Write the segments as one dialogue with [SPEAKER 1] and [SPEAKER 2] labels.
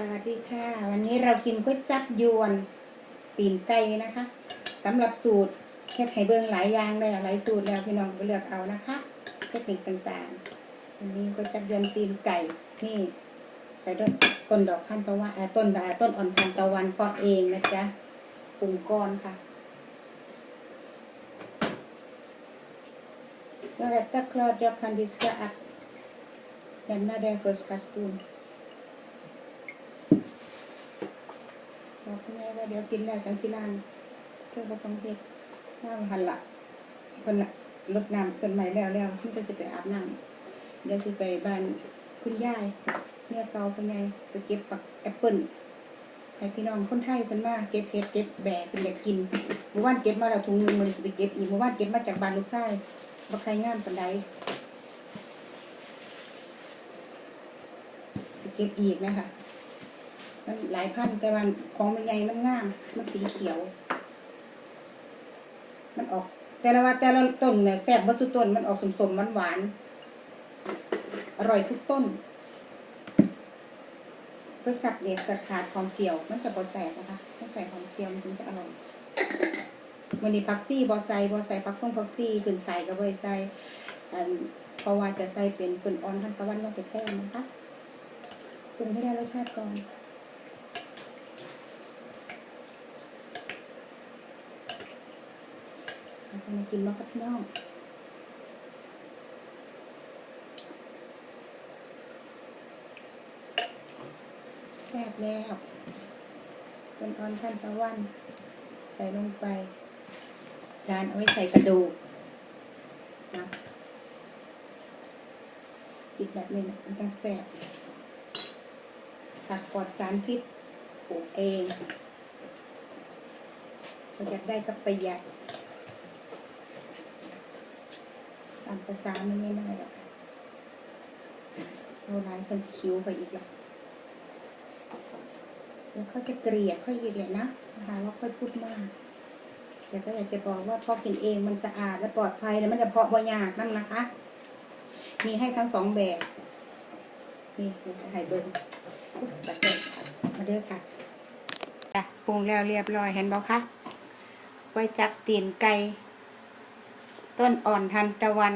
[SPEAKER 1] สวัสดีค่ะ วันนี้เรากินก๋วยจับยวนตีนไก่นะคะสำหรับสูตรแค่ไข่เบิ้งหลายอย่างเลยหลายสูตรแล้วพี่น้องไปเลือกเอานะคะเทคนิคต่างๆวันนี้ก๋วยจับยวนตีนไก่นี่ ใส่ต้นดอกทานตะวันเอ่อต้นดาต้นอ่อนทานตะวันเพาะเองนะจ๊ะปรุงก้อนค่ะ Jag äter klart jag kan diska att lämna det först kastun. บอกคุณยายว่าเดี๋ยวกินแล้วฉันสิลานเธอบ่ต้องเฮ็ดน้ำหันละคนละรดน้ำต้นไม้แล้วแล้วเพิ่งจะสิไปอาบน้ำเดี๋ยวสิไปบ้านคุณยายเมียเก่าคุณยายไปเก็บปักแอปเปิ้ลให้พี่น้องคนไทยเพิ่นมาเก็บเห็ดเก็บแบกเพิ่นอยากกินเมื่อวานเก็บมาแล้วถุงหนึงมื้อนี้สิไปเก็บอีกเมื่อวานเก็บมาจากบ้านลูกชายบ่ใครงามปานใดสิเก็บอีกนะคะ มันหลายพันแต่ว่าของมันใหญ่มันงาม มันสีเขียว มันออก แต่ละว่าแต่ละต้นเนี่ยแซ่บบัสุต้นมันออกสมๆมันหวานอร่อยทุกต้นก็จับเด็ดกระขาดความเจียว มันจะบอแสบนะคะไม่ใส่ความเจียวมันถึงจะอร่อยวันนี้พักซี่บอไซบอไซพักส่งพักซี่ขึ้นชายกับบริไซอันเพราะว่าจะใส่เป็นต้นอ่อนทันตะวันลงไปแท่นะคะปรุงให้ได้รสชาติก่อน เราจะมากินมะขับน้องแซ่บแล้วต้นอ่อนท่านตะวัน ใส่ลงไป จานเอาไว้ใส่กระดูกนะกินแบบนี้นะมันต้งแซ่บผักปลอดสารพิษปลูกเองเราอยากได้ก็ประหยัด ตาม ภาษาไม่ง่ายหรอกค่ะเอาลายเป็นคิวไปอีกแล้วเดี๋ยวเขาจะเกลียดค่อยอีกเลยนะหาว่าค่อยพูดมากแต่ก็อยากจะบอกว่าพอกินเองมันสะอาดและปลอดภัยแล้วมันจะเพาะบ่ยากนั่นนะคะ มีให้ทั้งสองแบบ นี่เดี๋ยวจะให้เบิ้งอุ๊ยตัดเส้นมาเด้อค่ะจ้ะปรุงแล้วเรียบร้อยเห็นบอกคะไว้จับตีนไก่ ต้นอ่อนทันตะวัน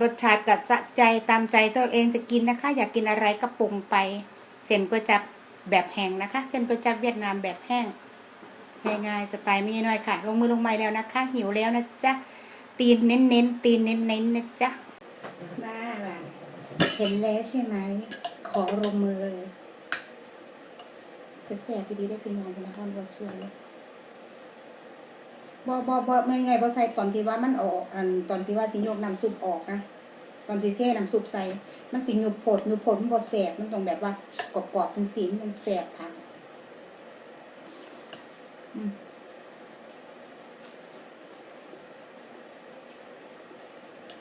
[SPEAKER 1] รสชาติกัดสะใจตามใจตัวเองจะกินนะคะ อยากกินอะไรก็ปรุงไป เส้นก๋วยจับแบบแห้งนะคะ เส้นก๋วยจับเวียดนามแบบแห้งง่ายๆสไตล์ไม่น้อยค่ะ ลงมือลงไม้แล้วนะคะ หิวแล้วนะจ๊ะตีนเน้นๆตีนเน้นๆนะจ๊ะบ้าบ้าเห็นแล้วใช่ไหมขอลงมือเลยจะแสบพี่ดีได้พี่น้องเป็นละครบทสวยเลย บอบอบอไม่ไงบอใส่ตอนที่ว่ามันออกอันตอนที่ว่าสิโยกน้ำซุปออกนะตอนสิเทน้ำซุปใส่มันสิหยุบผดหยุบผดมันบอแสบมันต้องแบบว่ากรอบๆเป็นสีมันแสบค่ะอืม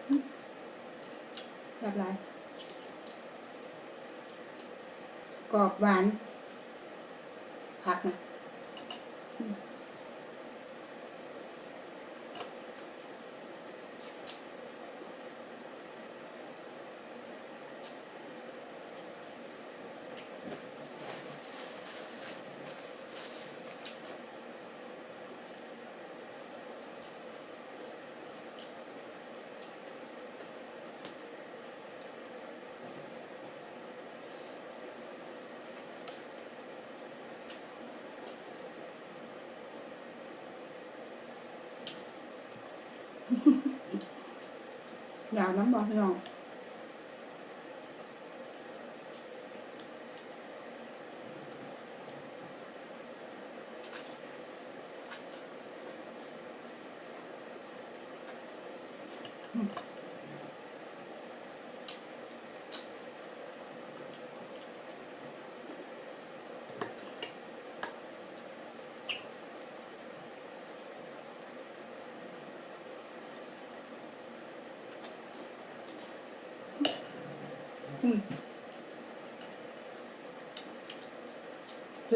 [SPEAKER 1] อืมแซ่บหลายกรอบหวานผักนะ อยาวน้ำบอกพี่น้อง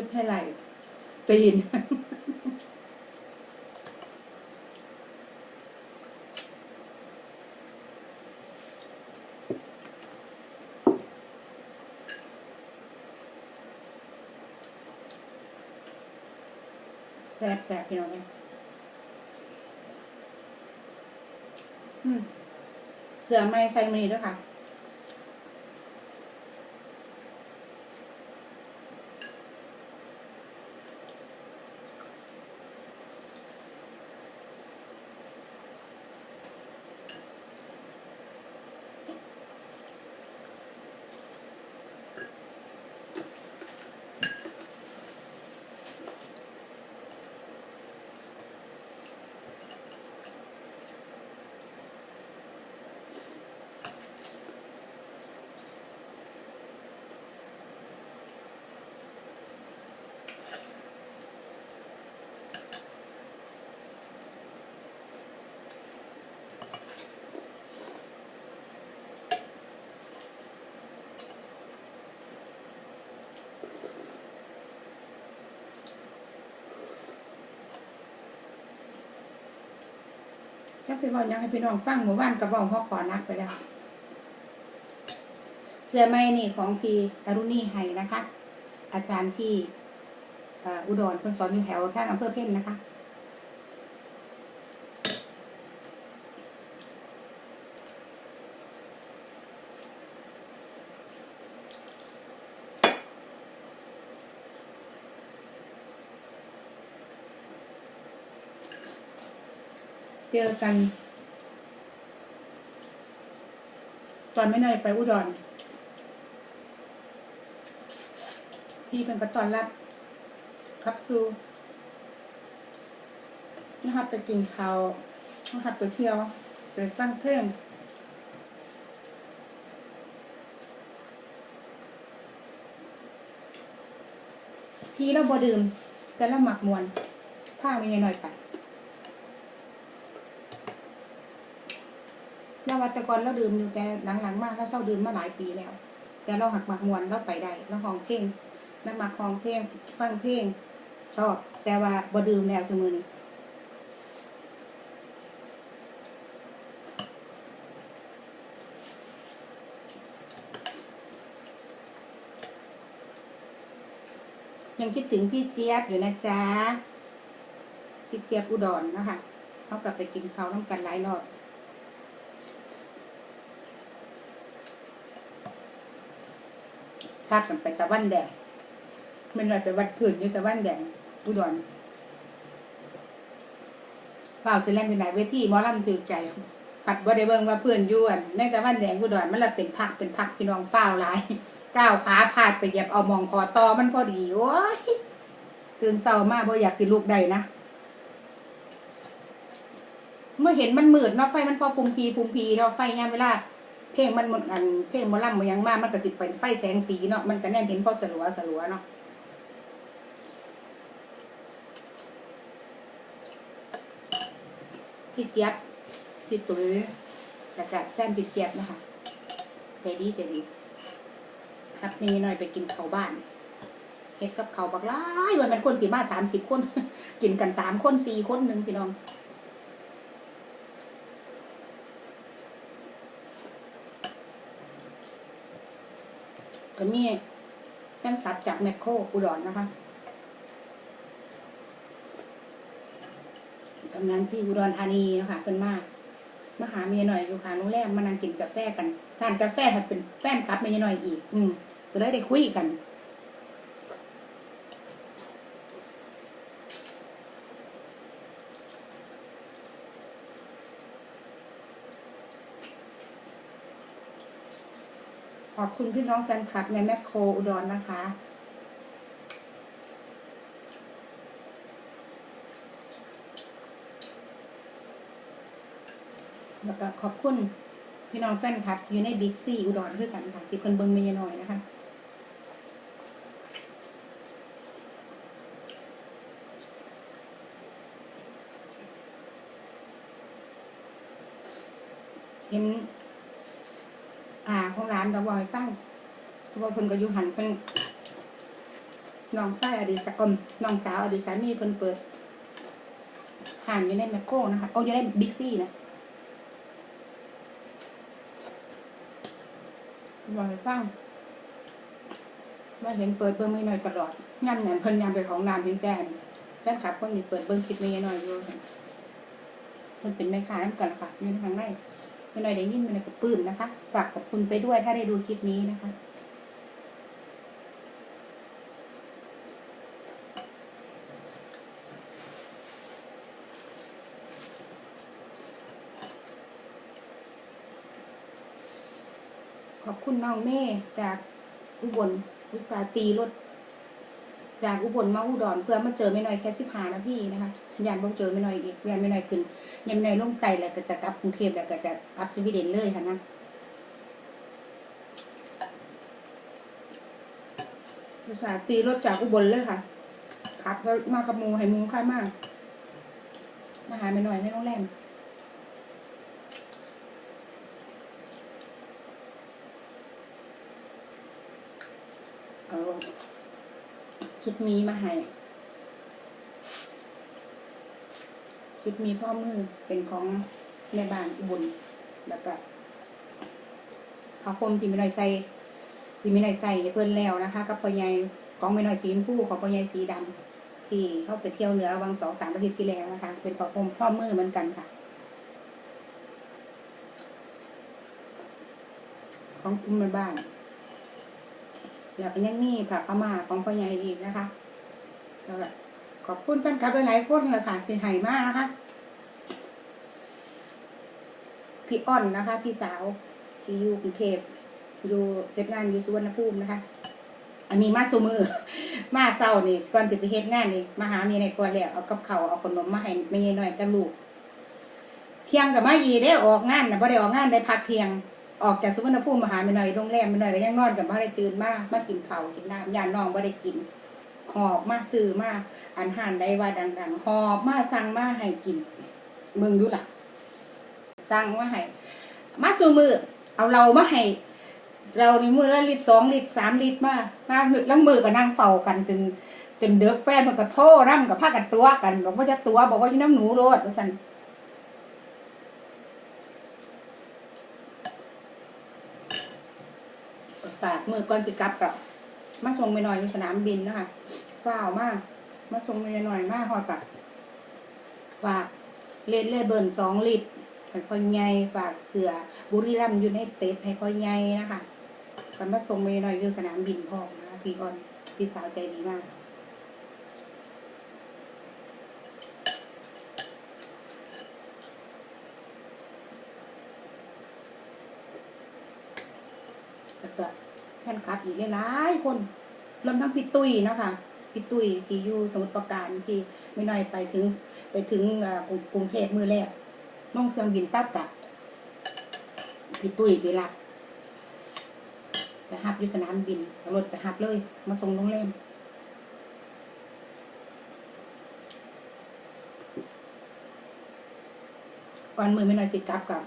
[SPEAKER 1] บให้ไหลตีนแสบแสบพี่น้องเนี่ยเสือไม้ใส่มือด้วยค่ะ จักสิบอกยังให้พี่น้องฟังหมู่บ้านกระบอกพ่อขอนักไปแล้ว เสื้อไม้นี่ของพีอรุณีไฮนะคะ อาจารย์ที่อุดรเพิ่นสอนอยู่แถวทางอำเภอเพ่นนะคะ เจอกัน ตอนไม่นายไปอุดร พี่เป็นก็ตอนรับครับซูนะครับไปกินข้าวนะครับไปเที่ยวไปฟังเพลงพี่เราบ่ดื่ม แต่เราหมักมวนผ้ามีหน่อยๆไป เราวัตกรเราดื่มอยู่แต่หลังๆมากเราเศร้าดื่มมาหลายปีแล้ว แต่เราหักหมักมวนเราไปได้เราห้องเพลงนักมักห้องเพลงฟังเพลงชอบ แต่ว่าบ่ดื่มแล้วสมือนี้ยังคิดถึงพี่เจี๊ยบอยู่นะจ๊ะ พี่เจี๊ยบอุดรนนะคะเขากลับไปกินเขาวน้ำกันหลายรอบากันไปตะวันแดงม่นอยไปวัดพื้นอยู่ตะวันแดงอุดรเฝ้าสิแลนเป็นไหนเวทีมอลำถือใจปัดบ่ได้เบิ่งว่าเพื่อนอยวนในตะวันแดงอุดรมันละเป็นพักเป็นพักพี่น้องเฝ้าหลายก้าวขาพาดไปเหยียบเอามองคอตอมันพอดีโอ้ยตื่นเศร้ามากบ่อยากสิลุกได้นะเมื่อเห็นมันมืดเนาะไฟมันพอพุมพีพุมพีเนาะไฟยามเวลา เพลงมันหมดอันเพลงมอลำมันยังมากมันก็สิเป็นไฟแสงสีเนาะมันก็แน่นเห็นพอสลัวสลัวเนาะพี่เจี๊ยบพี่ตุ๋ยกระจัดแซมพี่เจี๊ยบนะคะใจดีใจดีครับมีหน่อยไปกินข้าวบ้านเฮ็ดกับเขาบักหลายวันมันคนสี่มาสามสิบคน กินกันสามคนสี่คนหนึ่งพี่น้อง ก็มีแฟนคลับจากแมคโครอุดรนะคะทำงานที่อุดรธานีนะคะเพิ่นมากมาหาเมียหน่อยอยู่ค่ะโรงแรมมานั่งกินกาแฟกันทานกาแฟให้เป็นแฟนคลับเมียหน่อยอีก อืมก็เลยได้คุยกัน ขอบคุณพี่น้องแฟนคลับในแมคโครอุดรนนะคะ แล้วก็ขอบคุณพี่น้องแฟนคลับ อยู่ในบิ๊กซีอุดรคือกันค่ะ ที่เพิ่นเบิ่งเมียน้อยนะคะเห็น อ่าของร้านเราบอยฟังเพราะ ว่าเพิ่นก็อยู่หันเพิ่นน้องชายอดีตสกมน้องสาวอดีตสามีเพิ่นเปิดห่านอยู่ในแมคโครนะคะโอ้อยู่ในบิ๊กซี่นะบอยฟังว่าเห็นเปิดเบิ่งไม่น้อยตลอดย่ำแหนมเพิ่นย่ำไปของน้ำเห็นแต่นฟนคลับคนนี้เปิดเบิ้งคลิปไม่น้อยอยู่มันเป็นแม่ค้าน้ำกันค่ะนี่ทางในไม่น้อยได้ยินมันก็ปลื้มนะคะ ฝากขอบคุณไปด้วยถ้าได้ดูคลิปนี้นะคะ คุณน้องเม่จากอุบลอุตสาตีรถจากอุบลมาอุดรเพื่อมาเจอไม่น้อยแค่สิบห้านาทีนะคะยานบ่เจอไม่น้อยอีกยานไม่น้อยขึ้นยานไม่น้อยลงไตแล้วก็จะกลับกรุงเทพแล้วก็จะกลับสวีเดนเลยค่ะนะอุตสาตีรถจากอุบลเลยค่ะขับมากับมูให้มูค่ายมากมาหาไม่น้อยในโรงแรม เอาชุดมีมาให้ชุดมีพ่อมือเป็นของแม่บ้านอุบุญแล้วก็ผ้าคมที่ไม่น้อยใส่ที่ไม่น้อยใส่เพื่อนแล้วนะคะกับพ่อใหญ่ของไม่หน้อยสีชมพูของพ่อใหญ่สีดำที่เข้าไปเที่ยวเหนือวังสองสามอาทิตย์ที่แล้วนะคะ เป็นผ้าคมพ่อมือเหมือนกันค่ะ ของกลุ่มแม่บ้าน แล้วก็ยังมีผักขามาของพ่อใหญ่อีกนะคะแล้วขอบคุณแฟนคลับหลายๆคนเลยค่ะคือไห่มากนะคะ พี่อ้อนนะคะ พี่สาวที่อยู่กรุงเทพอยู่เก็บงานอยู่สุวรรณภูมินะคะ อันนี้มาสูมือ มาเศร้านี่ก่อนจะไปเฮ็ดงานนี่มาหาเมียในครัวแล้วเอากับเขาเอาขนมมาให้ไม่ยายน้อยกับลูก เที่ยงกับมายีได้ออกงานนะบ่ได้ออกงานได้พักเที่ยง ออกจากสุวรรณภูมิมาหาไม่หน่อยโรงแรมไม่หน่อยก็ยังนอนกับบ่ได้ตื่นมามากินข้าวกินน้ำยานน้องบ่ได้กินหอบมาซื้อมาอันหานได้ว่าดังๆหอบมาสั่งมาให้กินมึงดูล่ะสั่งมาให้มาสู่มือ เอาเรามาให้เรานี่มือละลิตรสองลิตรสามลิตรมามาแล้วมือก็นั่งเฝ้ากันจนจนเด็กแฟนมันก็โทษนั่กับพากันตัวกันบอกว่าจะตัวบอกว่าอยู่น้ำหนูโรดว่าสันากมือก่อนสิกลับกับมาส่งไปหน่อยอยู่สนามบินนะคะฝ้าวมาก มาส่งไปหน่อยมากพอกับฝากเลดเลเบิร์นสองลิตรให้พ่อใหญ่ฝากเสือบุรีรัมย์ยูไนเต็ดให้พ่อใหญ่นะคะกันมาส่งไปหน่อยอยู่สนามบินพ่อนะคะพี่ออนพี่สาวใจดีมาก แล้วก็แฟ นคลับอีกหลายๆคนรวมทั้งพี่ตุ้ยนะคะพี่ตุ้ยที่อยู่สมุทรปราการที่ไม่น้อยไปถึงไปถึงกรุงเทพมือแรกน้องเครื่องบินปั๊บกะพี่ตุ้ยไปรับไปฮับอยู่สนามบินรถไปฮับเลย มาส่งโรงแรมวันมือไม่น้อยจิตกลับกับ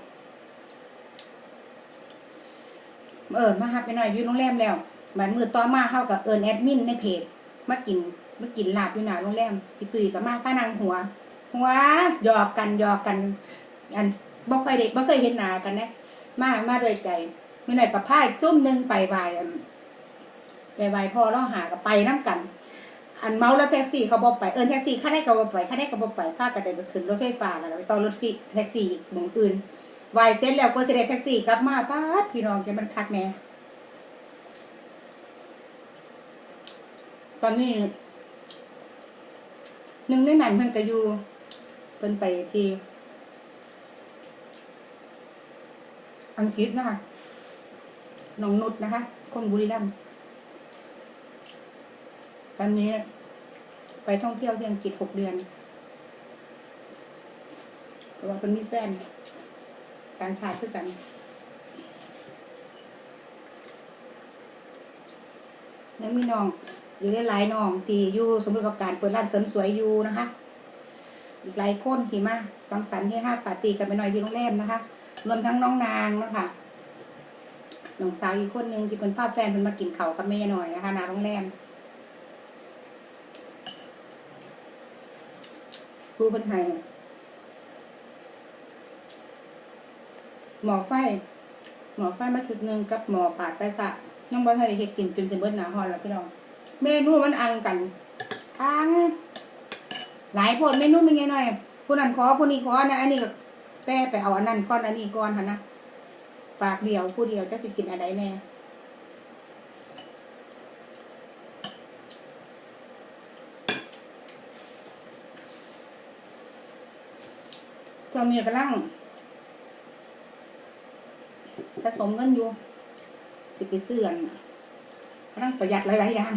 [SPEAKER 1] เออมาฮับไปหน่อยอยู่โรงแรมแล้วมันมือต่อมาเข้ากับเอิญแอดมินในเพจมากินมากินลาบอยู่หน้าโรงแรมพี่ตุยกับมาป้านางหัวหัวหยอกกันหยอกกัน อันบ่ค่อยเด็กบ่เคยเห็นหน้ากันนะมามาด้วยใจไม่หน่อยประพายจุ่มหนึ่งไปวายไปวายพ่อเราหากับไปน้กัน อันเมาแล้วแท็กซี่เขาบอกไปเอิญแท็กซี่ค่าได้ก็บอกไปค่าได้ก็บอกไปพากันได้ไปขึ้นรถไฟฟ้าแล้วไปต่อรถฟีแท็กซี่หมองอื่น วายเสร็จแล้วก็เสได็จแท็กซี่กลับมาป้าพี่น้องจะมันคักแน่ตอนนี้หนึ่งในนั้นเพิ่นก็อยู่เพิ่นไปที่อังกฤษนะคะน้องนุชนะคะ คนบุรีรัมย์ตอนนี้ไปท่องเที่ยวที่อังกฤษหกเดือนเพราะว่าเป็นมีแฟน การชาติคือกันยังมีน้อง อยู่ได้หลายน้องที่อยู่สมบูรณ์ประการเปิดร้านเสริมสวยอยู่นะคะ อีกหลายคนที่มาสังสรรค์ที่ห้าปาร์ตี้กันไปหน่อยที่โรงแรมนะคะ รวมทั้งน้องนางนะคะน้องสาวอีกคนหนึ่งที่เป็นพ่อแฟนเป็นมากินเขากับแม่หน่อยนะคะนาโรงแรมครูเป็นไทย หมอไฟ หมอไฟมาชุดหนึ่งกับหมอปาดไปสะน้องบอลไทยเฮ็ดกินจนจะเบิดหนาหอนแล้วพี่น้องเมนูมันอังกันอังหลายคนเมนูเป็นไงหน่อยผู้นั้นขอผู้นี้ขอนะอันนี้ก็แป้ไปเอาอันนั้นก้อนอันนี้ก้อนค่ะนะปากเดียวผู้เดียวจะสิกินอะไรแน่ตอนนี้กำลัง สะสมเงินอยู่ สิไปซื้อนกำลังประหยัดหลายๆอย่าง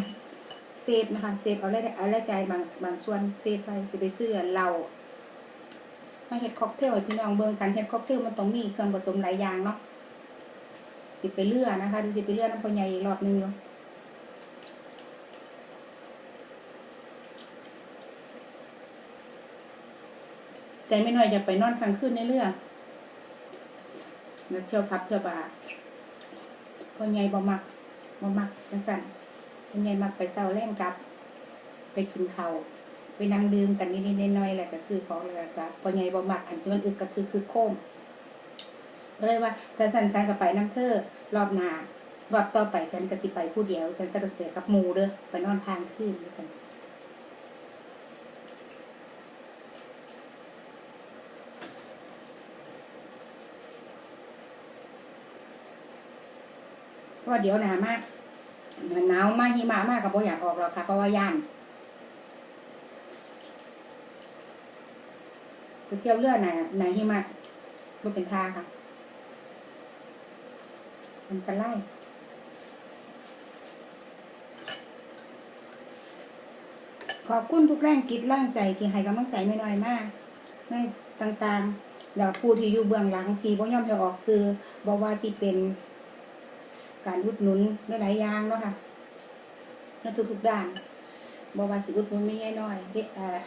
[SPEAKER 1] เซฟนะคะ เซฟเอาได้เอาได้ใจบางบางส่วนเซฟไปสิไปซื้อนเรามาเฮ็ดค็อกเทลพี่น้องเบิ่งกันเฮ็ดค็อกเทลมันต้องมีเครื่องผสมหลายอย่างเนาะสิไปเลือนะคะหรือสิไปเลือน้ำพอใหญ่อีกรอบนึงอยู่ใจไม่น้อยจะไปนอนกลางคืนในเรือ แล้วเที่ยวพับเที่ยวบาร์พอใหญ่บ่มักบ่มักจังซั่นพอใหญ่มักไปเซาแรงกลับ ไปกินเขาไปนั่งดื่มกันนิดๆน้อยๆแล้วก็ซื้อของแล้วก็กลับพอใหญ่บ่มักอันที่มันอึกกระคือคือโค้มก็เลยว่าถ้าสันสันก็ไปน้ำเธอรอบหนารอบต่อไปฉันก็สิไปผู้เดียวฉันจะก็สิไปกับหมูเด้อไปนอนทางคืนจัง เพราะว่าเดี๋ยวหนามากหนาวมากหิมะมากกับบ่อยากออกหรอกค่ะเพราะว่าย่านไปเที่ยวเรือไหนไหนหิมะบ่เป็นทาค่ะอันตรายขอบคุณทุกแรงกิจแรงใจที่ให้กำลังใจไม่น้อยมากในต่างๆแล้วผู้ที่อยู่เบื้องหลังที่บ่ยอมให้ออกซื้อบอกว่าสิเป็น การอุดหนุนหลายๆอย่างเนาะค่ะในทุกๆด้านบอกว่าสิอุดหนุนไม่ง่ายน้อย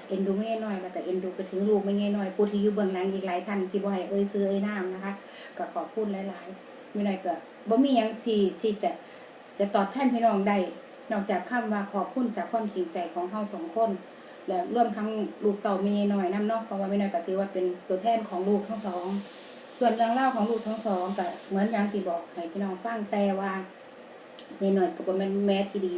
[SPEAKER 1] เอ็นดูไม่ง่ายน้อยแล้วก็เอ็นดูไปถึงลูกไม่ง่ายน้อยผู้ที่อยู่เบื้องหลังอีกหลายท่านที่บ่ให้เอ่ยซื้อเอ่ยนามนะคะก็ขอบคุณหลายๆไม่น้อยก็บ่มีหยังที่ที่จะจะตอบแทนพี่น้องได้นอกจากคำว่าขอบคุณจากความจริงใจของเฮาสองคนและร่วมทั้งลูกเต่าไม่ง่ายน้อยนํเนาะเพราะว่าไม่น้อยก็ถือว่าเป็นตัวแทนของลูกทั้งสอง ส่วนเรื่องเล่าของลูกทั้งสองก็เหมือนอย่างที่บอกให้พี่น้องฟังแต่ว่าแม่หน่อยก็บ่แม่นแม่ที่ดี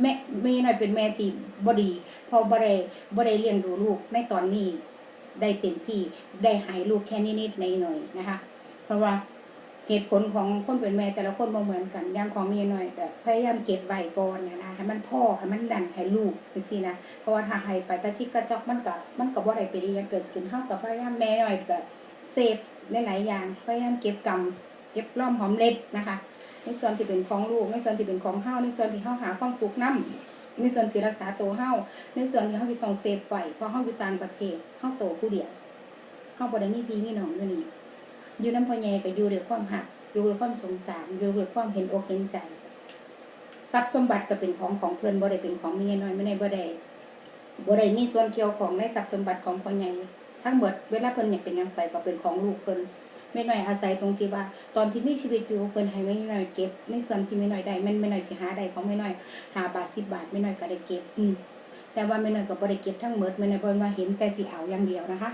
[SPEAKER 1] แม่แม่หน่อยเป็นแม่ที่บ่ดีพอบ่ได้บ่ได้เลี้ยงดูลูกในตอนนี้ได้เต็มที่ได้หายลูกแค่นิดๆหน่อยๆนะคะ เพราะว่าเหตุผลของคนเป็นแม่แต่ละคนบ่เหมือนกันอย่างของแม่หน่อยก็พยายามเก็บไว้ก่อนนะนะให้มันพ่อให้มันดันให้ลูกไปสินะเพราะว่าถ้าให้ไปกระทิกกระจอกมันก็มันก็บ่ได้เป็นอหยังเกิดขึ้นเฮาก็พยายามแม่หน่อยก็ เสพหลายๆอย่างพยายามเก็บกรรมเก็บร่อมหอมเล็บนะคะ ในส่วนที่เป็นของลูกในส่วนที่เป็นของเฮาในส่วนที่เฮาหาความสุขนํในส่วนที่รักษาตัวเฮาในส่วนที่เฮาสิต้องเซฟไว้เพราะเฮาอยู่ต่างประเทศเฮาโตผู้เดียวเฮาบ่ได้มีพี่มีน้องอยู่นี่อยู่น้ำพ่อใหญ่ก็อยู่ด้วยความหักอยู่ด้วยความสงสารอยู่ด้วยความเห็นอกเห็นใจทรัพย์สมบัติก็เป็นของของเพิ่อนบ่ได้เป็นของเมียน้อยไม่ได้บ่ได้บ่ได้มีส่วนเกี่ยวของในทรัพย์สมบัติของพ่อใหญ่ ทั้งหมดเวลาเพิ่นอยากเป็นยังไปก็เป็นของลูกเพิ่นไม่น้อยอาศัยตรงที่ว่า ตอนที่มีชีวิตอยู่เพิ่นให้ไม่น้อยเก็บ ในส่วนที่ไม่น้อยได้มันไม่น้อยสิหาได้ของไม่น้อยหาบาทสิบบาทไม่น้อยก็ได้เก็บ อืมแต่ว่าไม่น้อยก็บ่ได้เก็บทั้งหมดไม่น้อยเพิ่นว่าเห็นแต่สิเอาอย่างเดียวนะคะ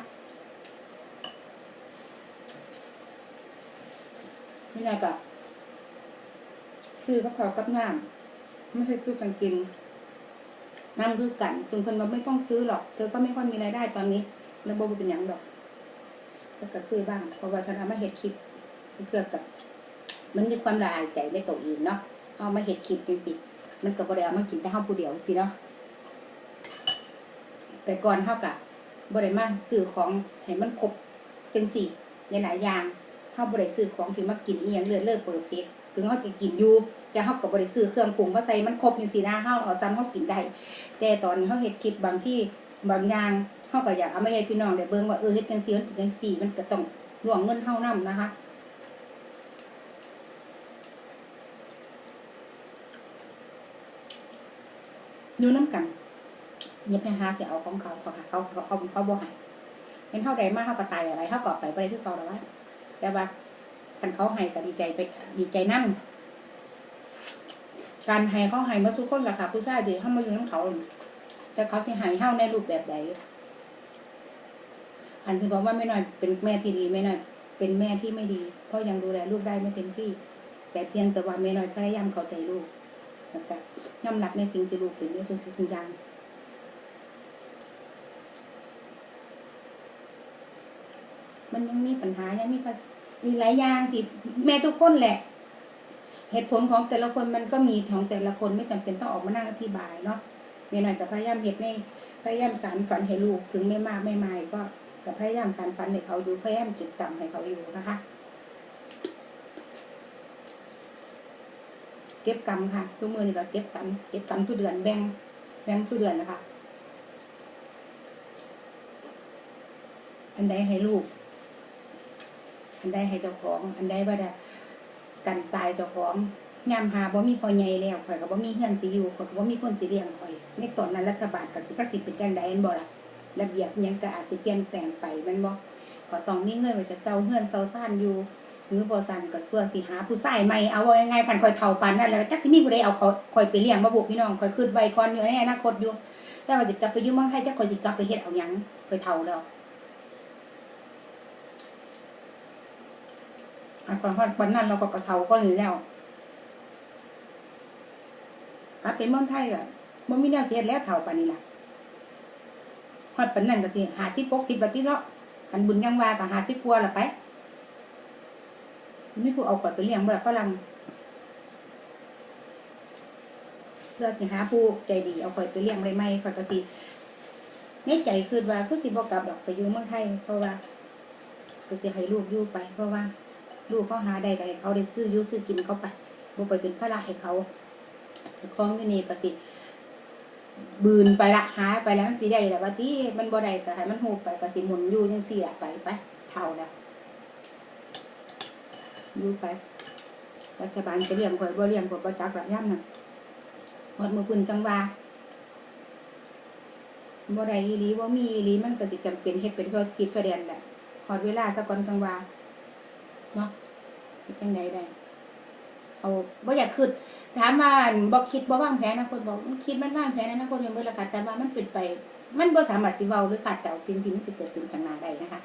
[SPEAKER 1] ไม่น้อยก็ซื้อกับข้าวกับน้ำไม่ใช่ซื้อกางกงน้ำคือกันซึ่งเพิ่นว่าไม่ต้องซื้อหรอก เธอก็ไม่ค่อยมีรายได้ตอนนี้ แล้วบ่เป็นหยังดอกแล้วก็ซื้อบ้าง เพราะว่าฉันเอามาเฮ็ดคลิปเพื่อกับ มันมีความละอายใจในตัวเองเนาะเอามาเฮ็ดคลิปจังซี่มันก็บ่ได้เอามากินแต่เฮาผู้เดียวสิเนาะแต่ก่อนเฮาก็บ่ได้มาซื้อของให้มันครบจังซี่หลายอย่างเฮาบ่ได้ซื้อของที่มากินอีหยังเลือดเลิศเพอร์เฟกถึงเฮาจะกินอยู่แต่เฮาก็บ่ได้ซื้อเครื่องปรุงมาใส่มันครบจังซี่นะเฮาเอาซ้ำเฮากินได้แต่ตอนนี้เฮาเฮ็ดคลิปบางที่บางอย่าง เฮาก็อยากเอามาให้พี่น้องได้เบิ่งว่าเออเฮ็ดจังซี่มันเป็นจังซี่มันก็ต้องหลวงเงินเฮานำนะคะอยู่น้ำกันอย่าไปหาเสียเอาของเขาเขาเขาเขาเขาเขาบ่ให้เป็นเท่าใดมากเท่ากับตายอะไรเท่ากับไปไปได้คือเขาแล้วว่าแต่ว่าคันเขาให้ก็ดีใจไปดีใจนั่งการให้เขาให้มาสู้คนล่ะค่ะผู้ชายดีเขามาอยู่น้ำเขาแต่เขาสิให้เฮาในรูปแบบใด อันจะบอกว่าไม่น้อยเป็นแม่ที่ดีไม่น้อยเป็นแม่ที่ไม่ดี เพราะยังดูแลลูกได้ไม่เต็มที่ แต่เพียงแต่ว่าแม่น้อยพยายามเข้าใจลูกนะครับยอมรับในสิ่งที่ลูกเป็นในทุกสิ่งอย่างมันยังมีปัญหายังมีมีหลายอย่างที่แม่ทุกคนแหละ เหตุผลของแต่ละคนมันก็มีของแต่ละคนไม่จำเป็นต้องออกมานั่งอธิบายเนาะแม่น้อยกับพยายามเหตุในพยายามสารฝันให้ลูกถึงไม่มากไม่ไม่ก็ กับพยายามสารฝันให้เขาอยู่พยายามจิตกรรมให้เขาอยู่นะคะ เก็บกรรมค่ะทุกมือนี่ก็เก็บกรรมเก็บกรรมทุกเดือนแบ่งแบ่งทุกเดือนนะคะ อันใดให้ลูก อันใดให้เจ้าของ อันใดว่าได้กันตายเจ้าของยามหาบ่มีพอใหญ่แล้วข่อยก็บ่มีเฮือนสิอยู่ข่อยก็บ่มีคนสิเลี้ยงข่อยในตอนนั้นรัฐบาลก็สิจักสิเป็นจังใดแม่นบ่ล่ะ ระเบียบยังก็อาจสิเปลี่ยนแปลงไปม่นบ่ก็ต้องมีเงินไว้จะเซาเฮือนเซาซ่านอยู่หรือบ่ซั่นก็ซั่วสิหาผู้ชายใหม่เอาว่ายังไงคันข่อยเฒ่าปานนั้นแล้วจักสิมีผู้ใดเอาเขาข่อยไปเลี้ยงบ่บุพี่น้องข่อยคิดไว้ก่อนอยู่ในอนาคตอยู่แต่ว่าสิกลับไปอยู่เมืองไทยจักข่อยสิกลับไปเฮ็ดเอาหยังข่อยเฒ่าแล้วอันก่อนพอวันนั้นเราก็กระเทาก็เลยแล้วกลับไปเมืองไทยอะมันมีแนวเสียแล้วเท่าปานนี้ล่ะ ฮอดปานนั้นก็สิหาที่ปกที่บัดนี้เนาะคันบุญยังว่าก็หาที่กลัวละไปมีผู้เอาขอดไปเลี้ยงบ่ล่ะฝรั่งเพื่อสิหาผู้ใจดีเอาข่อยไปเลี้ยงได้ไหมข่อยก็สิในใจคือว่าคือสิบ่กกลับดอกไปอยู่เมืองไทยเพราะว่าก็สิให้ลูกอยู่ไป เพราะว่า ลูกเขาหาได้ก็ให้เขาได้ซื้ออยูซื้อกินเขาไปบ่ไปเป็นภาระให้เขาจะคล้องอยู่นี่ก็สิ บืนไปละหายไปแล้วมันสิได้แหละว่าที่มันบ่ได้ก็ให้มันฮูไปก็สิหมุนอยู่จังซี่ล่ะไปไปเท่าแล้วอยู่ไปรัฐบาลจะเลี้ยงข่อยบ่เลี้ยงข่อยบ่จักละย่ำนั่นฮอดมือพุ่นจังว่าบ่ได้อีหลีบ่มีอีหลีมันก็สิจำเป็นเฮ็ดเป็นธุรกิจทั่วแดนแหละฮอดเวลาซะก่อนจังว่าเนาะจังไดได้เอาบ่อยากคิด ถามว่าบ่คิดบ่วางแผนนะคนบอกมันคิดมันว่างแผนนะคนเป็นเบิดละค่ะแต่ว่ามันเป็นไป มันบ่สามารถสิเว้าหรือคาดเดาสิ่งที่มันสิเกิดขึ้นข้างหน้าได้นะคะ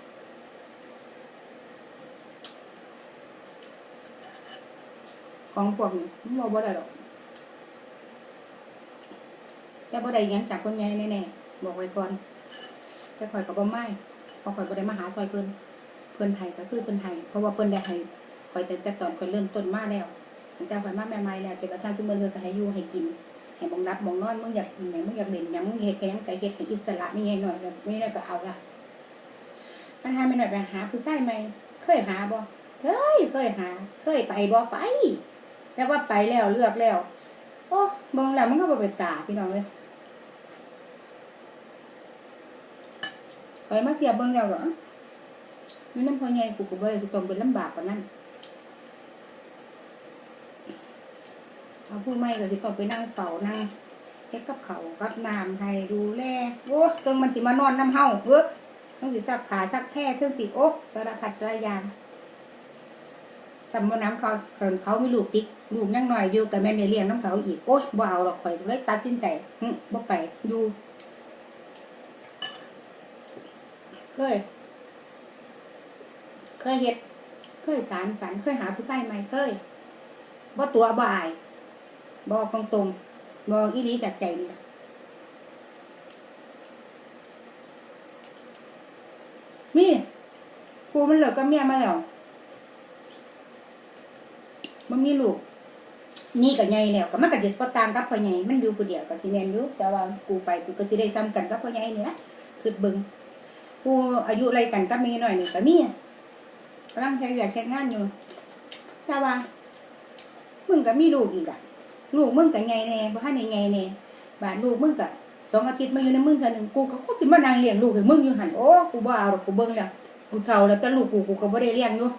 [SPEAKER 1] ของพวกนี้มันเว้าบ่ได้ดอกแต่บ่ได้ยังจากคนใหญ่แน่ๆบอกไว้ก่อนแต่ข่อยก็บ่ไม่พราะข่อยบ่ได้มาหาซอยเพิ่นเพิ่นให้ก็คือเพิ่นให้เพราะว่าเพิ่นได้ให้ข่อยแต่แต่ตอนข่อยเริ่มต้นมาแล้ว ตั้งแต่ข่อยมาใหม่ๆแล้วจนกระทั่งทุกมื้อนี้ก็ให้อยู่ให้กินให้บ่งรับบ่งนอนมึงอยากกินหยังมึงอยากเล่นหยังมึงเฮ็ดแค่หยังก็เฮ็ดให้อิสระมีให้หน่อยแบบนี้แล้วก็เอาละปัญหาไม่หน่อยไปหาผู้ชายใหม่เคยหาบ่เคยเคยหา เคยไปบ่ไปแล้วว่าไปแล้วเลือกแล้ว โอ้บิ่งแล้วมันก็บ่เป็นตาพี่น้องเอ้ยข่อยมาเทียบเบิ่งแล้วก็นี่น้ำพอใหญ่กูก็บ่ได้สิต้องเป็นลำบากกว่านั้น เอาผู้ไม่ก็สิต้องไปนั่งเฝ้านั่งเฮ็ดกับเขากับน้ำให้ดูแลโอ้เติงมันสิมานอนน้ำเฮาเว้อต้องสิซักผ้าซักแพร่เทิงสิโอ้สารพัดสารยางสำบ่น้ำเขาเขาเขามีลูกติ๊กลูกยังหน้อยอยู่กับแม่นได้เลี้ยงน้ำเขาอีก โอ้ยบ่เอาหรอกข่อยเลยตัดสินใจบ่ไปอยู่เคย เคยเฮ็ด เคยสารฝัน เคยหาผู้ชายใหม่เคยบ่ตัวบ่อาย บอกตรงๆบอกอีหลีจากใจนี่ละนี่กูมันเหลิกกับเมียมาแล้วมันมีลูกนี่กับใหญ่แล้วก็มันก็สิบ่ต่างกับพ่อใหญ่มันอยู่ผู้เดียวก็สิแม่นอยู่แต่ว่ากูไปกูก็สิได้ซ้ำกันกับพ่อใหญ่นี่นะคือเบิงกูอายุไรกันกับเมียน้อยหนี่งก็มีกำลังใช้อยากเฮ็ดงานอยู่แต่ว่ามึงก็มีลูกอีกอะ ลูกมึงก็ไงแน่บ่ทันได้ไงแน่บาดลูกมึงก็สองอาทิตย์มาอยู่ในมึงเทื่อหนึ่งกูก็โคงสิมานั่งเลี้ยงลูกให้มึงอยู่หันโอ้กูบ่เอาหรอกกูเบิ่งแล้วกูเฒ่าแล้วแต่ลูกกูกูก็บ่ได้เลี้ยงอยู่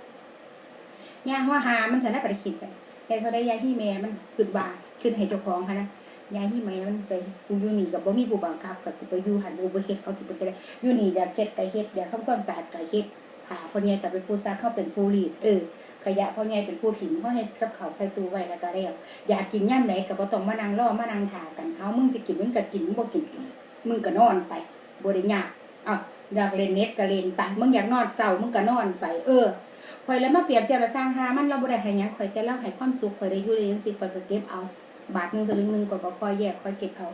[SPEAKER 1] ย่าหัวหามันจะได้บ่ได้คิดกันแต่เท่าใดยายที่แม่มันคิดว่าคิดให้เจ้าของหั่นนะยายที่แม่มันไปกูอยู่นี่ก็บ่มีผู้บังคับก็กูไปอยู่หันกูบ่เฮ็ดเขาสิไปได้อยู่นี่อยากเฮ็ดไก็เฮ็ดอยากทำความสะอาดก็เฮ็ดผ่าพ่อใหญ่ก็เป็นผู้ซักเข้าเป็นผู้รีดเออ ขยะพ่อใหญ่เป็นผู้ถิ่มเขาให้กับเขาใส่ตู้ไว้แล้วก็แล้วอยากกินย่ำไหนก็บ่ต้องมานั่งรอมานั่งถากันเอามึงสิกินมึงก็กินมึงบ่กินมึงก็นอนไปบ่ได้ยากอ้าวอยากเล่นเน็ตก็เล่นไปมึงอยากนอนเช้ามึงก็นอนไป เออข่อยแล้วมาเปรียบเทียบแล้วสร้างหามันเราบ่ได้ให้หยังข่อยแต่เราให้ความสุขข่อยได้อยู่ได้จังซี่ข่อยก็เก็บเอา บาทหนึ่งสลึงหนึงก็บ่คอยแยกคอยเก็บเอา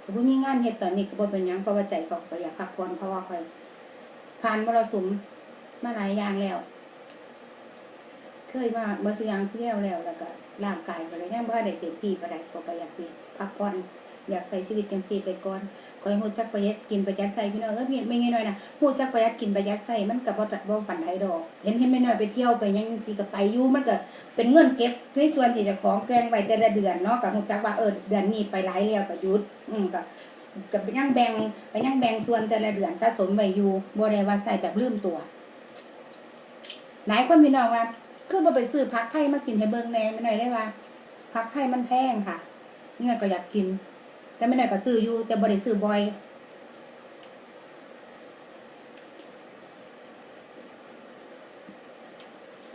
[SPEAKER 1] แต่บ่มีงานเฮ็ดตอนนี้ก็บ่เป็นหยังเพราะว่าใจก็ก็อยากพักผ่อนเพราะว่าข่อยผ่านมรสุมมาหลายอย่างแล้ว เคยมาเมื่อสุยางที่แล้วแล้วแล้วก็ร่างกายก็เลยยังบ่ได้เต็มที่ปานใดก็ก็อยากสิพักผ่อนอยากใช้ชีวิตจังซี่ไปก่อนขอให้ฮู้จักประหยัดกินประหยัดใส่พี่น้องเอ้ยไม่น้อยนะฮู้จักประหยัดกินประหยัดใส่มันก็บ่ตัดบ่ปานใดดอกเห็นเห็นไม่น้อยไปเที่ยวไปยังจังซี่ก็ไปอยู่มันก็เป็นเงินเก็บในส่วนที่จะของแกลงไว้แต่ละเดือนเนาะก็ฮู้จักว่าเออเดือนนี้ไปหลายแล้วก็หยุดอืมก็ก็ไปยังแบ่งไปยังแบ่งส่วนแต่ละเดือนสะสมไว้อยู่บ่ได้ว่าใส่แบบลืมตัวหลายคนพี่น้องว่า คือมาไปซื้อพักไทยมากินให้เบิ่งแหน่ไม่หน่อยได้ว่าพักไทยมันแพงค่ะเนี่ยก็อยากกิน แต่ไม่หน่อยก็ซื้ออยู่ แต่บ่ได้ซื้อบ่อย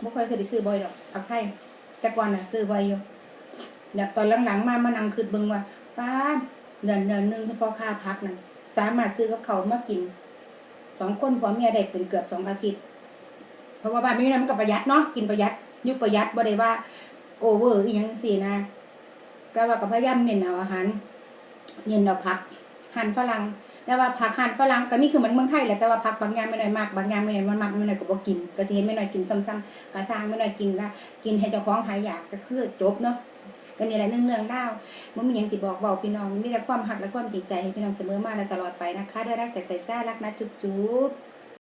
[SPEAKER 1] บ่ค่อยเคยได้ซื้อบ่อยหรอกพักไทย แต่ก่อนน่ะซื้อบ่อยอยู่เดี๋ยวตอนหลังๆมามานั่งคิดเบิ่งว่าป้าเดือนเดือนหนึ่งเฉพาะค่าพักนั่นสามารถซื้อกับเขามากินสองคนผัวเมียได้เป็นเกือบสองอาทิตย์ เพราะว่าบ้านไม่นั้นมันก็ประหยัดเนาะกินประหยัดยุคประหยัดบ่ได้ว่าโอเวอร์อีหยังสี่นะแต่ว่าก็พยายามเน้นเอาอาหารเน้นเอาผักหั่นฝรั่งแต่ว่าผักหั่นฝรั่งก็มีคือเหมือนเมืองไทยแหละแต่ว่าผักบางอย่างไม่น้อยมากบางอย่างไม่น้อยมันมากไม่น้อยก็บ่กินก็สิเห็นไม่น้อยกินซ้ำๆก็สร้างไม่น้อยกินละกินให้เจ้าของหายอยากก็คือจบเนาะก็นี่แหละเรื่องเรื่องเล่ามันมีหยังสิบอกบอกพี่น้องมีแต่ความหักและความจริงใจให้พี่น้องเสมอมาและตลอดไปนะคะได้รักจากใจจ้ารักนะจุ๊บๆ